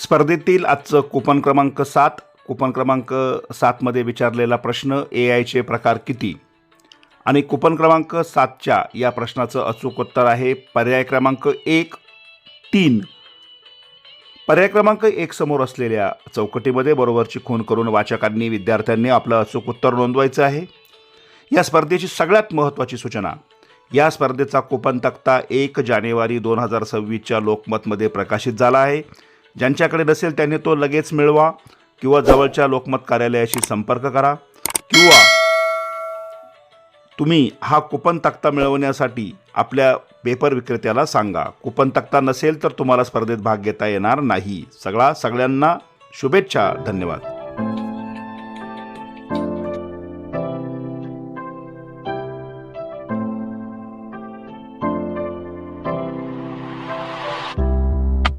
स्पर्धेतील आजचं कुपन क्रमांक सात कुपन क्रमांक सातमध्ये विचारलेला प्रश्न ए आयचे प्रकार किती? आणि कुपन क्रमांक सातच्या या प्रश्नाचं अचूक उत्तर आहे पर्याय क्रमांक एक तीन. पर्याय क्रमांक एक समोर असलेल्या चौकटीमध्ये बरोबरची खून करून वाचकांनी विद्यार्थ्यांनी आपलं अचूक उत्तर नोंदवायचं आहे. या स्पर्धेची सगळ्यात महत्त्वाची सूचना या स्पर्धेचा कुपन तक्ता एक जानेवारी दोन हजार सव्वीसच्या लोकमतमध्ये प्रकाशित झाला आहे. ज्यांच्याकडे नसेल त्यांनी तो लगेच मिळवा किंवा जवळच्या लोकमत कार्यालयाशी संपर्क करा किंवा तुम्ही हा कुपन तक्ता मिळवण्यासाठी आपल्या पेपर विक्रेत्याला सांगा. कुपन तक्ता नसेल तर तुम्हाला स्पर्धेत भाग घेता येणार नाही. सगळा सगळ्यांना शुभेच्छा. धन्यवाद.